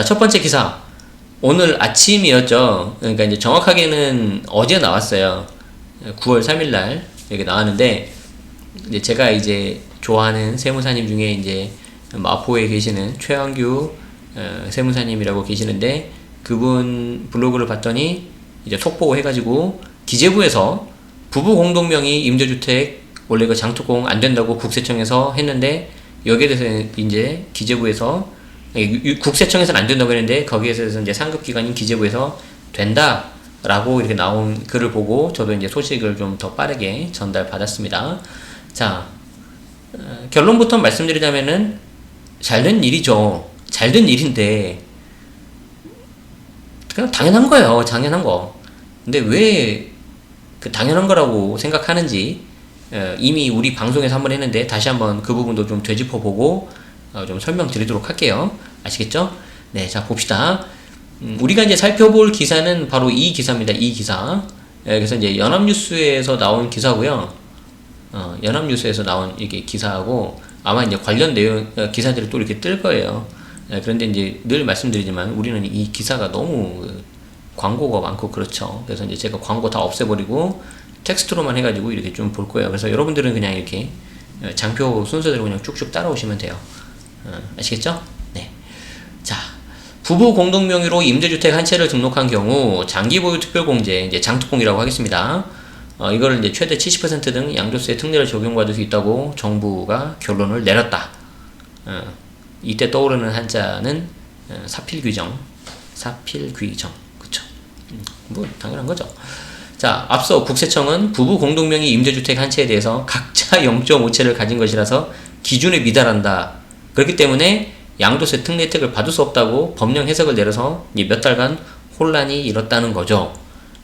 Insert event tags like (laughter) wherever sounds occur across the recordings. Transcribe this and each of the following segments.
자, 첫 번째 기사. 오늘 아침이었죠. 그러니까 이제 정확하게는 어제 나왔어요. 9월 3일 날 이렇게 나왔는데 이제 제가 이제 좋아하는 세무사님 중에 이제 마포에 계시는 최한규 어, 세무사님이라고 계시는데 그분 블로그를 봤더니 이제 속보고 해가지고 기재부에서 부부 공동명의 임대주택 원래 그 장특공 안 된다고 국세청에서 했는데 여기에 대해서 이제 기재부에서 국세청에서는 안 된다고 했는데 거기에서 이제 상급 기관인 기재부에서 된다 라고 이렇게 나온 글을 보고 저도 이제 소식을 좀 더 빠르게 전달 받았습니다. 자 어, 결론부터 말씀드리자면은 잘된 일이죠. 잘된 일인데 그냥 당연한 거예요. 당연한 거. 근데 왜 그 당연한 거라고 생각하는지 어, 이미 우리 방송에서 한번 했는데 다시 한번 그 부분도 좀 되짚어 보고 어, 좀 설명드리도록 할게요. 아시겠죠? 네, 자 봅시다. 음, 우리가 이제 살펴볼 기사는 바로 이 기사입니다. 이 기사. 예, 그래서 이제 연합뉴스에서 나온 기사고요. 어, 연합뉴스에서 나온 이게 기사하고 아마 이제 관련 내용 어, 기사들이 또 이렇게 뜰 거예요. 예, 그런데 이제 늘 말씀드리지만 우리는 이 기사가 너무 그 광고가 많고 그렇죠. 그래서 이제 제가 광고 다 없애버리고 텍스트로만 해가지고 이렇게 좀 볼 거예요. 그래서 여러분들은 그냥 이렇게 어, 장표 순서대로 그냥 쭉쭉 따라오시면 돼요. 어, 아시겠죠? 네. 자, 부부 공동 명의로 임대주택 한 채를 등록한 경우 장기 보유 특별 공제 이제 장특공이라고 하겠습니다. 어, 이거를 이제 최대 70%등 양도세 특례를 적용받을 수 있다고 정부가 결론을 내렸다. 어, 이때 떠오르는 한자는 어, 사필 규정, 사필 규정, 그쵸? 음, 뭐 당연한 거죠. 자, 앞서 국세청은 부부 공동명의 임대주택 한 채에 대해서 각자 (laughs) 0.5채를 가진 것이라서 기준에 미달한다. 그렇기 때문에 양도세 특례 혜택을 받을 수 없다고 법령 해석을 내려서 이몇 달간 혼란이 일었다는 거죠.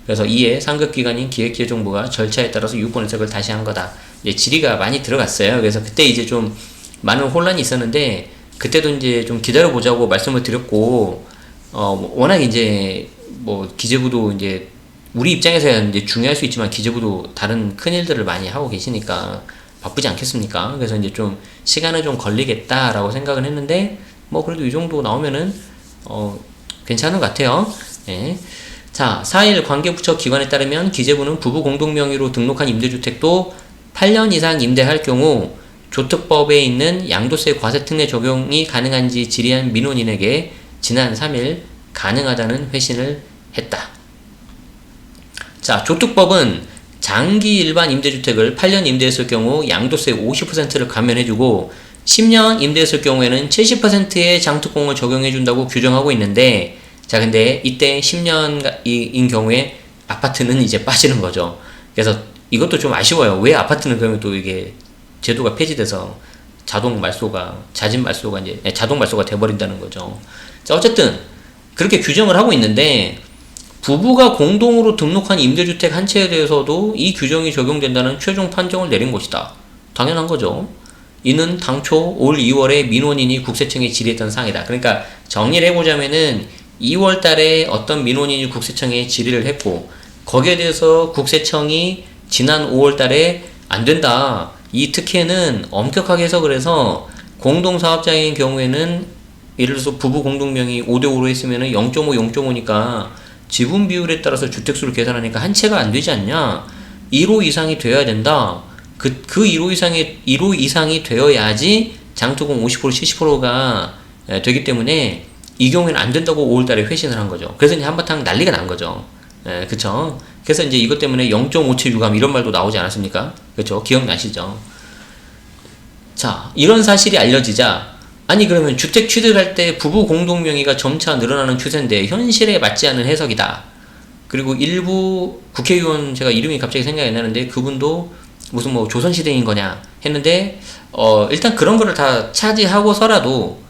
그래서 이에 상급기관인 기획재정부가 절차에 따라서 유권 해석을 다시 한 거다. 이제 질의가 많이 들어갔어요. 그래서 그때 이제 좀 많은 혼란이 있었는데 그때도 이제 좀 기다려 보자고 말씀을 드렸고 어뭐 워낙 이제 뭐 기재부도 이제 우리 입장에서야 이제 중요할 수 있지만 기재부도 다른 큰 일들을 많이 하고 계시니까 바쁘지 않겠습니까? 그래서 이제 좀 시간은 좀 걸리겠다라고 생각을 했는데 뭐 그래도 이 정도 나오면은 어 괜찮은 것 같아요. 예. 자, 4일 관계부처 기관에 따르면 기재부는 부부 공동 명의로 등록한 임대주택도 8년 이상 임대할 경우 조특법에 있는 양도세 과세 특례 적용이 가능한지 질의한 민원인에게 지난 3일 가능하다는 회신을 했다. 자, 조특법은 장기 일반 임대주택을 8년 임대했을 경우 양도세 50%를 감면해주고 10년 임대했을 경우에는 70%의 장특공을 적용해준다고 규정하고 있는데 자, 근데 이때 10년인 경우에 아파트는 이제 빠지는 거죠. 그래서 이것도 좀 아쉬워요. 왜 아파트는 그러면 또 이게 제도가 폐지돼서 자동 말소가, 자진 말소가 이제 네, 자동 말소가 돼버린다는 거죠. 자, 어쨌든 그렇게 규정을 하고 있는데 부부가 공동으로 등록한 임대주택 한 채에 대해서도 이 규정이 적용된다는 최종 판정을 내린 것이다. 당연한 거죠. 이는 당초 올 2월에 민원인이 국세청에 질의했던 사항이다. 그러니까 정리를 해보자면은 2월 달에 어떤 민원인이 국세청에 질의를 했고 거기에 대해서 국세청이 지난 5월 달에 안 된다. 이 특혜는 엄격하게 해서 공동사업자인 경우에는 예를 들어서 부부 공동명의 5대5로 했으면은 0.5, 0.5니까 지분 비율에 따라서 주택수를 계산하니까 한 채가 안 되지 않냐? 1호 이상이 되어야 된다. 그, 그 1호 이상이, 1호 이상이 되어야지 장투공 50% 70%가 되기 때문에 이 경우에는 안 된다고 5월 달에 회신을 한 거죠. 그래서 이제 한바탕 난리가 난 거죠. 예, 그쵸? 그래서 이제 이것 때문에 0.5채 유감 이런 말도 나오지 않았습니까? 그쵸? 기억나시죠? 자, 이런 사실이 알려지자 아니 그러면 주택 취득할 때 부부 공동 명의가 점차 늘어나는 추세인데 현실에 맞지 않는 해석이다. 그리고 일부 국회의원 제가 이름이 갑자기 생각이 안 나는데 그분도 무슨 뭐 조선시대인 거냐 했는데 어 일단 그런 거를 다 차지하고서라도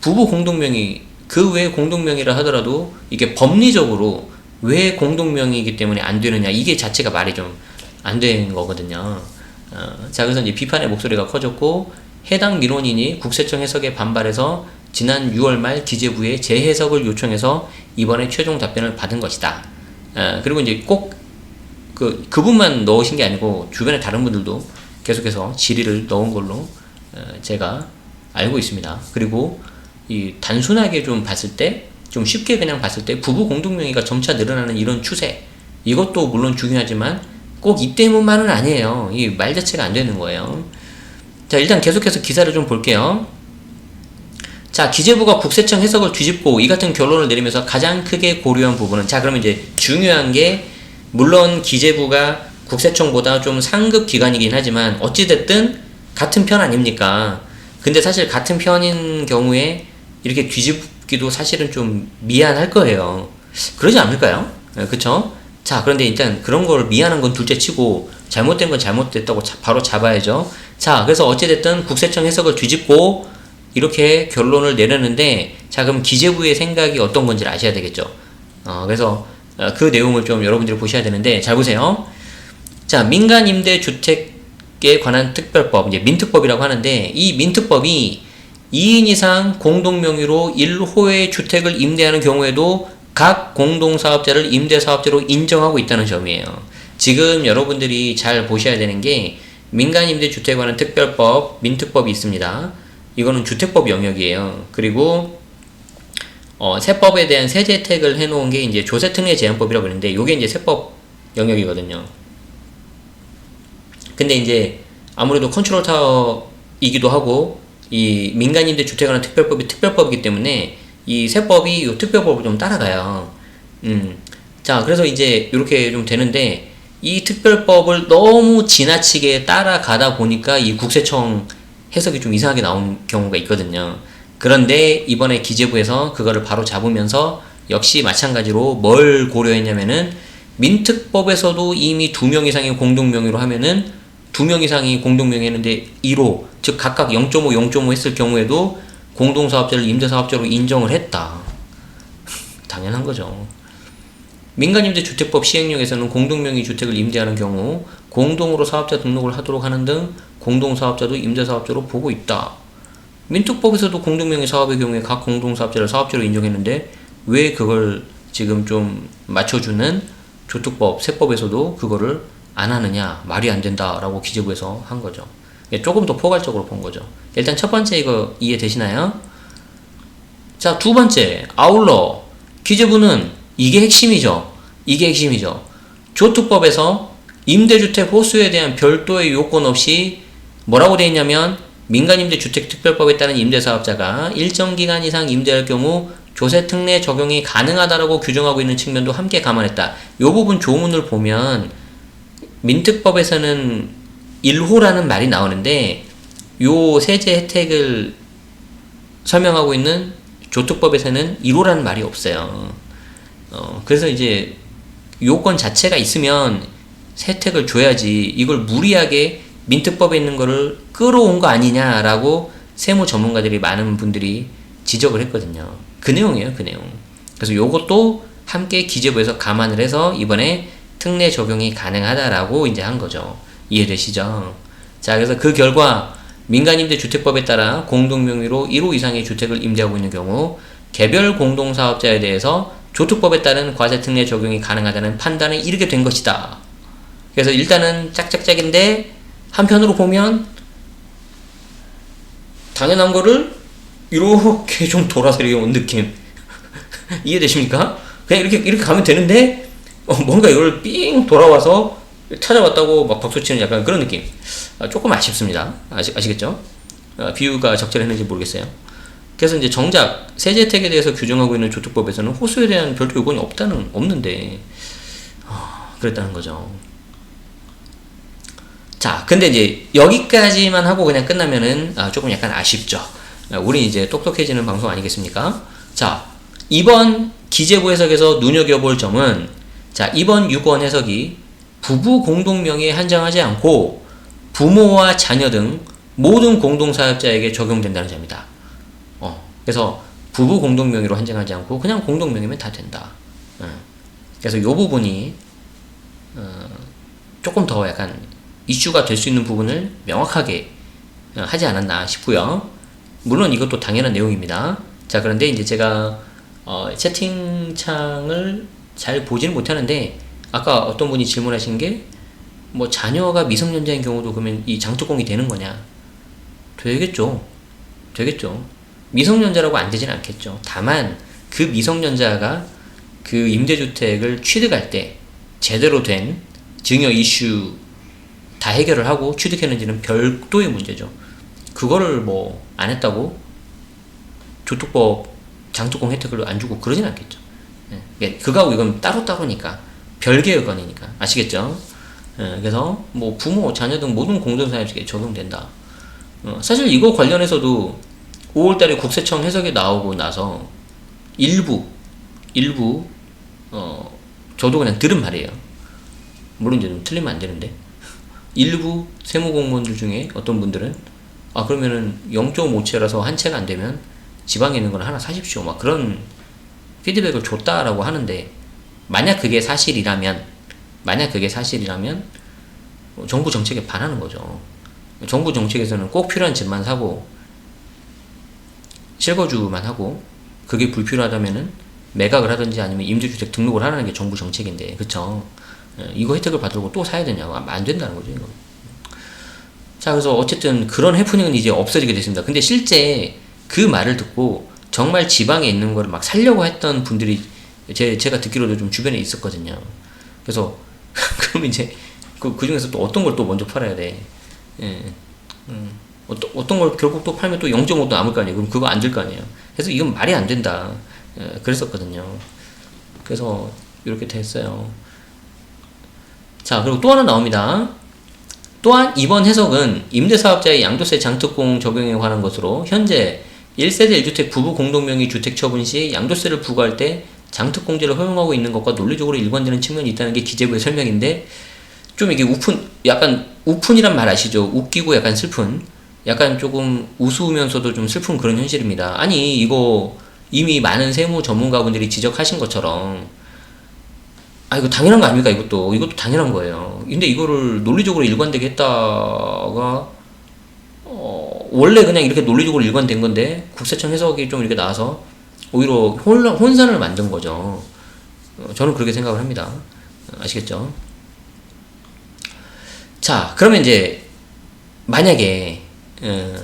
부부 공동명의 그 외에 공동명의라 하더라도 이게 법리적으로 왜 공동명의이기 때문에 안 되느냐 이게 자체가 말이 좀 안 되는 거거든요. 어, 자 그래서 이제 비판의 목소리가 커졌고 해당 민원인이 국세청 해석에 반발해서 지난 6월 말 기재부에 재해석을 요청해서 이번에 최종 답변을 받은 것이다. 어, 그리고 이제 꼭 그 그분만 넣으신 게 아니고 주변에 다른 분들도 계속해서 질의를 넣은 걸로 어, 제가 알고 있습니다. 그리고 이 단순하게 좀 봤을 때, 좀 쉽게 그냥 봤을 때 부부 공동명의가 점차 늘어나는 이런 추세. 이것도 물론 중요하지만 꼭 이 때문만은 아니에요. 이 말 자체가 안 되는 거예요. 자, 일단 계속해서 기사를 좀 볼게요. 자, 기재부가 국세청 해석을 뒤집고 이 같은 결론을 내리면서 가장 크게 고려한 부분은 자, 그러면 이제 중요한 게 물론 기재부가 국세청보다 좀 상급 기관이긴 하지만 어찌됐든 같은 편 아닙니까? 근데 사실 같은 편인 경우에 이렇게 뒤집기도 사실은 좀 미안할 거예요. 그러지 않을까요? 네, 그쵸? 자, 그런데 일단 그런 걸 미안한 건 둘째 치고 잘못된 건 잘못됐다고 자- 바로 잡아야죠. 자, 그래서 어찌됐든 국세청 해석을 뒤집고 이렇게 결론을 내렸는데 자, 그럼 기재부의 생각이 어떤 건지 를 아셔야 되겠죠. 어, 그래서 어, 그 내용을 좀 여러분들이 보셔야 되는데 잘 보세요. 자, 민간 임대 주택에 관한 특별법, 이제 민특법이라고 하는데 이 민특법이 2인 이상 공동 명의로 1호의 주택을 임대하는 경우에도 각 공동사업자를 임대사업자로 인정하고 있다는 점이에요. 지금 여러분들이 잘 보셔야 되는 게 민간임대주택에 관한 특별법, 민특법이 있습니다. 이거는 주택법 영역이에요. 그리고 어, 세법에 대한 세제 혜택을 해놓은 게 이제 조세특례 제한법이라고 그러는데 이게 이제 세법 영역이거든요. 근데 이제 아무래도 컨트롤 타워이기도 하고 이 민간임대 주택에 관한 특별법이 특별법이기 때문에 이 세법이 이 특별법을 좀 따라가요. 음. 자, 그래서 이제 이렇게 좀 되는데 이 특별법을 너무 지나치게 따라가다 보니까 이 국세청 해석이 좀 이상하게 나온 경우가 있거든요. 그런데 이번에 기재부에서 그거를 바로 잡으면서 역시 마찬가지로 뭘 고려했냐면은 민특법에서도 이미 두 명 이상의 공동명의로 하면은 두 명 이상이 공동명의 했는데 1호 즉 각각 0.5, 0.5 했을 경우에도 공동사업자를 임대사업자로 인정을 했다. 당연한 거죠. 민간임대주택법 시행령에서는 공동명의 주택을 임대하는 경우 공동으로 사업자 등록을 하도록 하는 등 공동사업자도 임대사업자로 보고 있다. 민특법에서도 공동명의 사업의 경우에 각 공동사업자를 사업자로 인정했는데 왜 그걸 지금 좀 맞춰주는 조특법, 세법에서도 그거를 안 하느냐 말이 안 된다라고 기재부에서 한 거죠. 예, 조금 더 포괄적으로 본 거죠. 일단 첫 번째 이거 이해되시나요? 자, 두 번째 아울러 기재부는 이게 핵심이죠. 이게 핵심이죠. 조특법에서 임대주택 호수에 대한 별도의 요건 없이 뭐라고 되어 있냐면 민간임대주택특별법에 따른 임대사업자가 일정 기간 이상 임대할 경우 조세특례 적용이 가능하다라고 규정하고 있는 측면도 함께 감안했다. 이 부분 조문을 보면 민특법에서는 1호라는 말이 나오는데 요 세제 혜택을 설명하고 있는 조특법에서는 1호라는 말이 없어요. 어, 그래서 이제 요건 자체가 있으면 혜택을 줘야지 이걸 무리하게 민특법에 있는 거를 끌어온 거 아니냐라고 세무 전문가들이 많은 분들이 지적을 했거든요. 그 내용이에요, 그 내용. 그래서 요것도 함께 기재부에서 감안을 해서 이번에 특례 적용이 가능하다라고 이제 한 거죠. 이해되시죠? 자, 그래서 그 결과 민간임대주택법에 따라 공동명의로 1호 이상의 주택을 임대하고 있는 경우 개별 공동사업자에 대해서 조특법에 따른 과세특례 적용이 가능하다는 판단에 이르게 된 것이다. 그래서 일단은 짝짝짝인데 한편으로 보면 당연한 거를 이렇게 (laughs) 좀 돌아서 이렇게 온 느낌 (laughs) 이해되십니까? 그냥 이렇게 이렇게 가면 되는데 어, 뭔가 이걸 삥 돌아와서 찾아왔다고 막 박수치는 약간 그런 느낌 아, 조금 아쉽습니다 아시, 아시겠죠? 아, 비유가 적절했는지 모르겠어요 그래서 이제 정작 세제 혜택에 대해서 규정하고 있는 조특법에서는 호수에 대한 별도 요건이 없다는 없는데 어, 그랬다는 거죠. 자, 근데 이제 여기까지만 하고 그냥 끝나면은 아, 조금 약간 아쉽죠. 아, 우리 이제 똑똑해지는 방송 아니겠습니까? 자, 이번 기재부 해석에서 눈여겨볼 점은 자, 이번 유권 해석이 부부 공동명의에 한정하지 않고 부모와 자녀 등 모든 공동사업자에게 적용된다는 점이다. 어, 그래서 부부 공동명의로 한정하지 않고 그냥 공동명의면 다 된다. 어, 그래서 이 부분이 어, 조금 더 약간 이슈가 될 수 있는 부분을 명확하게 어, 하지 않았나 싶고요. 물론 이것도 당연한 내용입니다. 자, 그런데 이제 제가 어, 채팅창을 잘 보지는 못하는데 아까 어떤 분이 질문하신 게 뭐 자녀가 미성년자인 경우도 그러면 이 장특공이 되는 거냐? 되겠죠. 되겠죠. 미성년자라고 안 되진 않겠죠. 다만 그 미성년자가 그 임대주택을 취득할 때 제대로 된 증여 이슈 다 해결을 하고 취득했는지는 별도의 문제죠. 그거를 뭐 안 했다고 조특법 장특공 혜택을 안 주고 그러진 않겠죠. 예, 이게 그거하고 이건 따로따로니까 별개의 건이니까 아시겠죠? 예, 그래서 뭐 부모, 자녀 등 모든 공동사업에 적용된다. 어, 사실 이거 관련해서도 5월달에 국세청 해석이 나오고 나서 일부 일부 어 저도 그냥 들은 말이에요. 물론 이제 좀 틀리면 안 되는데 일부 세무 공무원들 중에 어떤 분들은 아 그러면은 0.5채라서 한 채가 안 되면 지방에 있는 걸 하나 사십시오 막 그런 피드백을 줬다라고 하는데 만약 그게 사실이라면 만약 그게 사실이라면 어, 정부 정책에 반하는 거죠. 정부 정책에서는 꼭 필요한 집만 사고 실거주만 하고 그게 불필요하다면은 매각을 하든지 아니면 임대주택 등록을 하라는 게 정부 정책인데 그쵸? 예, 이거 혜택을 받으려고 또 사야 되냐고 하면 안 된다는 거죠 이거. 자 그래서 어쨌든 그런 해프닝은 이제 없어지게 됐습니다. 근데 실제 그 말을 듣고 정말 지방에 있는 거를 막 살려고 했던 분들이 제, 제가 듣기로도 좀 주변에 있었거든요. 그래서 (laughs) 그럼 이제 그, 그 중에서 또 어떤 걸 또 먼저 팔아야 돼. 예. 음. 어떤, 어떤 걸 결국 또 팔면 또 0.5도 남을 거 아니에요. 그럼 그거 안될거 아니에요. 그래서 이건 말이 안 된다. 예, 그랬었거든요. 그래서 이렇게 됐어요. 자, 그리고 또 하나 나옵니다. 또한 이번 해석은 임대사업자의 양도세 장특공 적용에 관한 것으로 현재 1세대 1주택 부부 공동명의 주택 처분 시 양도세를 부과할 때 장특공제를 허용하고 있는 것과 논리적으로 일관되는 측면이 있다는 게 기재부의 설명인데 좀 이게 우픈 약간 우픈이란 말 아시죠? 웃기고 약간 슬픈 약간 조금 우스우면서도 좀 슬픈 그런 현실입니다. 아니 이거 이미 많은 세무 전문가분들이 지적하신 것처럼 아 이거 당연한 거 아닙니까 이것도 이것도 당연한 거예요. 근데 이거를 논리적으로 일관되게 했다가 어, 원래 그냥 이렇게 논리적으로 일관된 건데 국세청 해석이 좀 이렇게 나와서 오히려 혼란, 혼선을 만든 거죠. 어, 저는 그렇게 생각을 합니다. 어, 아시겠죠? 자, 그러면 이제 만약에 어,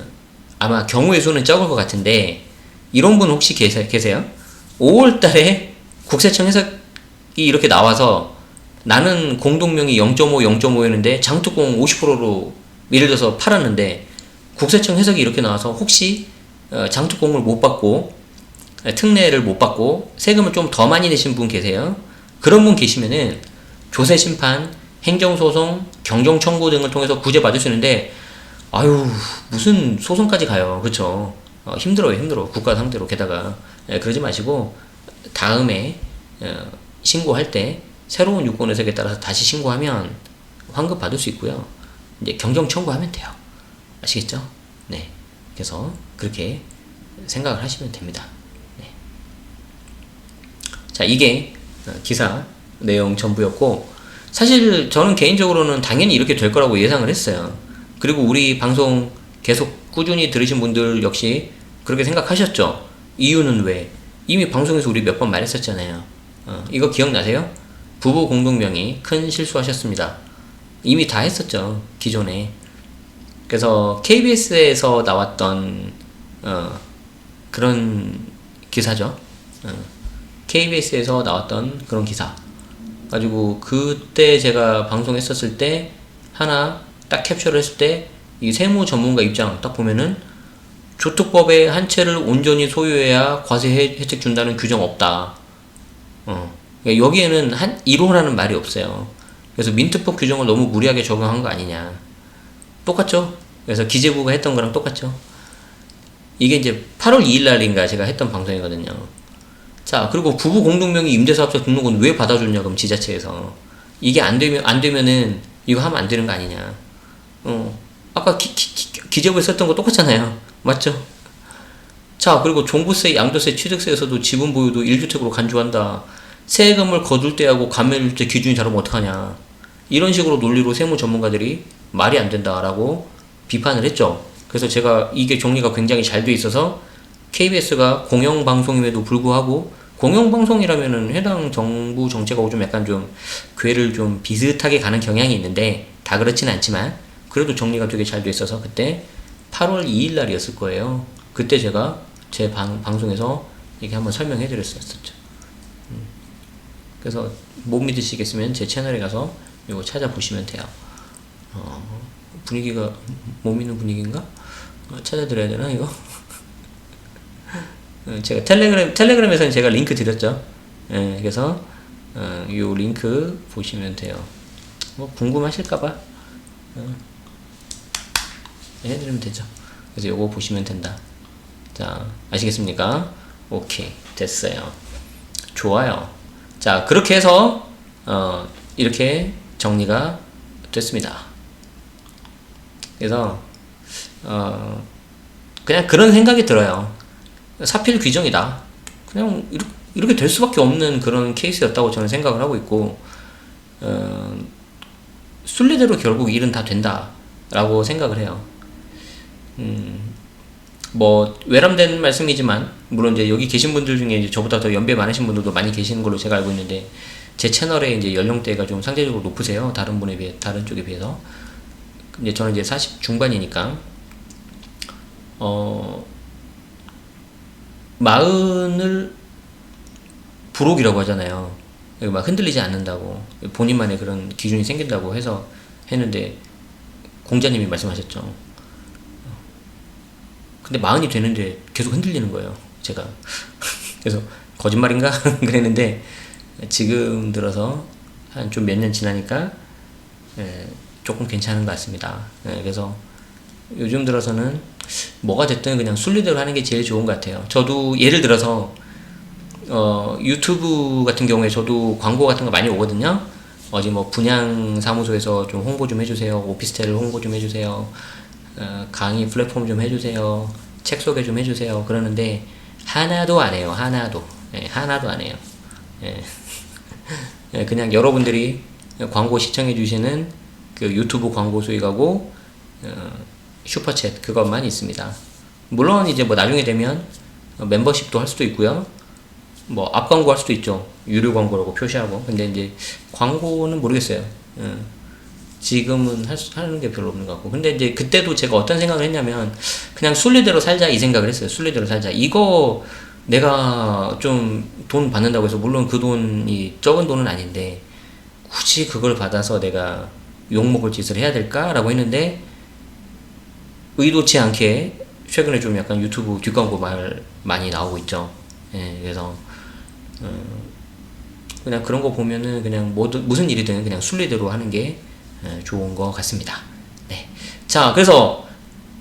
아마 경우의 수는 적을 것 같은데 이런 분 혹시 계세, 계세요? 5월 달에 국세청 해석이 이렇게 나와서 나는 공동명의 0.5, 0.5였는데 장투공 50%로 예를 들어서 팔았는데 국세청 해석이 이렇게 나와서 혹시 어, 장투공을 못 받고 에, 특례를 못 받고 세금을 좀 더 많이 내신 분 계세요? 그런 분 계시면은 조세 심판, 행정소송, 경정청구 등을 통해서 구제 받을 수 있는데 아유 무슨 소송까지 가요. 그쵸 어, 힘들어요 힘들어. 국가 상대로 게다가. 예, 그러지 마시고 다음에 어, 신고할 때 새로운 유권 해석에 따라서 다시 신고하면 환급 받을 수 있고요. 이제 경정 청구하면 돼요. 아시겠죠? 네. 그래서 그렇게 생각을 하시면 됩니다. 네. 자 이게 어, 기사 내용 전부였고 사실 저는 개인적으로는 당연히 이렇게 될 거라고 예상을 했어요 그리고 우리 방송 계속 꾸준히 들으신 분들 역시 그렇게 생각하셨죠? 이유는 왜? 이미 방송에서 우리 몇 번 말했었잖아요. 어, 이거 기억나세요? 부부 공동명의 큰 실수하셨습니다. 이미 다 했었죠. 기존에. 그래서 KBS에서 나왔던 어, 그런 기사죠. 어, KBS에서 나왔던 그런 기사. 가지고 그때 제가 방송했었을 때 하나 딱 캡처를 했을 때 이 세무 전문가 입장 딱 보면은 조특법의 한 채를 온전히 소유해야 과세 혜택 준다는 규정 없다. 어. 그러니까 여기에는 한 1호라는 말이 없어요. 그래서 민트법 규정을 너무 무리하게 적용한 거 아니냐. 똑같죠? 그래서 기재부가 했던 거랑 똑같죠? 이게 이제 8월 2일 날인가 제가 했던 방송이거든요. 자, 그리고 부부 공동명의 임대사업자 등록은 왜 받아줬냐, 그럼 지자체에서. 이게 안 되면, 안 되면은 이거 하면 안 되는 거 아니냐. 어, 아까 기, 기, 재부에 썼던 거 똑같잖아요. 맞죠? 자, 그리고 종부세, 양도세, 취득세에서도 지분 보유도 1주택으로 간주한다. 세금을 거둘 때하고 감면일 때 기준이 다르면 어떡하냐. 이런 식으로 논리로 세무 전문가들이 말이 안 된다라고 비판을 했죠. 그래서 제가 이게 정리가 굉장히 잘 돼 있어서 KBS가 공영방송임에도 불구하고 공영방송이라면은 해당 정부 정책하고 좀 약간 좀 궤를 좀 비슷하게 가는 경향이 있는데 다 그렇진 않지만 그래도 정리가 되게 잘 돼 있어서 그때 8월 2일 날이었을 거예요. 그때 제가 제 방, 방송에서 이렇게 한번 설명해 드렸었죠. 음. 그래서 못 믿으시겠으면 제 채널에 가서 이거 찾아보시면 돼요. 어, 분위기가 못 믿는 분위기인가? 어, 찾아드려야 되나 이거? 어, 제가 텔레그램 텔레그램에서는 제가 링크 드렸죠. 예, 그래서 어, 이 링크 보시면 돼요. 뭐 궁금하실까봐 어, 해드리면 되죠. 그래서 요거 보시면 된다. 자 아시겠습니까? 오케이 됐어요. 좋아요. 자 그렇게 해서 어, 이렇게 정리가 됐습니다. 그래서 어, 그냥 그런 생각이 들어요. 사필 규정이다. 그냥 이렇게, 될 수밖에 없는 그런 케이스였다고 저는 생각을 하고 있고 어, 순리대로 결국 일은 다 된다라고 생각을 해요. 음, 뭐 외람된 말씀이지만 물론 이제 여기 계신 분들 중에 이제 저보다 더 연배 많으신 분들도 많이 계시는 걸로 제가 알고 있는데 제 채널에 이제 연령대가 좀 상대적으로 높으세요. 다른 분에 비해 다른 쪽에 비해서. 근데 저는 이제 40 중반이니까 어 마흔을 부록이라고 하잖아요. 막 흔들리지 않는다고 본인만의 그런 기준이 생긴다고 해서 했는데 공자님이 말씀하셨죠. 근데 마흔이 되는데 계속 흔들리는 거예요. 제가 (laughs) 그래서 거짓말인가 (laughs) 그랬는데 지금 들어서 한 좀 몇 년 지나니까 예, 조금 괜찮은 것 같습니다. 예, 그래서 요즘 들어서는 뭐가 됐든 그냥 순리대로 하는 게 제일 좋은 것 같아요. 저도 예를 들어서 어, 유튜브 같은 경우에 저도 광고 같은 거 많이 오거든요. 어디 뭐 분양 사무소에서 좀 홍보 좀 해주세요. 오피스텔 홍보 좀 해주세요. 어, 강의 플랫폼 좀 해주세요. 책 소개 좀 해주세요. 그러는데 하나도 안 해요. 하나도. 예, 하나도 안 해요. 예. (laughs) 예, 그냥 여러분들이 광고 시청해 주시는 그 유튜브 광고 수익하고 어, 슈퍼챗 그것만 있습니다. 물론 이제 뭐 나중에 되면 어, 멤버십도 할 수도 있고요. 뭐 앞 광고 할 수도 있죠. 유료 광고라고 표시하고. 근데 이제 광고는 모르겠어요. 예. 지금은 할 수, 하는 게 별로 없는 것 같고. 근데 이제 그때도 제가 어떤 생각을 했냐면 그냥 순리대로 살자 이 생각을 했어요. 순리대로 살자. 이거 내가 좀 돈 받는다고 해서 물론 그 돈이 적은 돈은 아닌데 굳이 그걸 받아서 내가 욕먹을 짓을 해야 될까라고 했는데 의도치 않게 최근에 좀 약간 유튜브 뒷광고 말 많이 나오고 있죠. 예, 그래서 어, 그냥 그런 거 보면은 그냥 뭐든 무슨 일이든 그냥 순리대로 하는 게 예, 좋은 것 같습니다. 네. 자, 그래서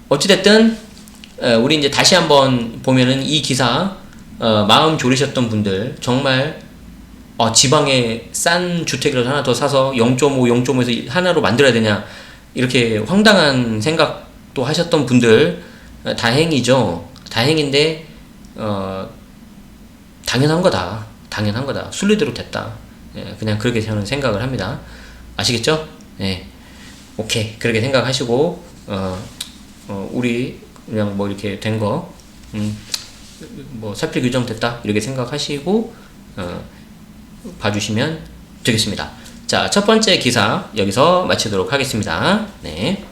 어찌됐든 에, 우리 이제 다시 한번 보면은 이 기사 어, 마음 졸이셨던 분들 정말 어, 지방에 싼 주택이라도 하나 더 사서 0.5, 0.5에서 하나로 만들어야 되냐 이렇게 황당한 생각 도 하셨던 분들 어, 다행이죠. 다행인데 어, 당연한 거다. 당연한 거다. 순리대로 됐다. 예, 그냥 그렇게 저는 생각을 합니다. 아시겠죠? 네. 오케이. 그렇게 생각하시고, 어, 어, 우리, 그냥 뭐 이렇게 된 거, 음, 뭐 사필 규정 됐다. 이렇게 생각하시고, 어, 봐주시면 되겠습니다. 자, 첫 번째 기사 여기서 마치도록 하겠습니다. 네.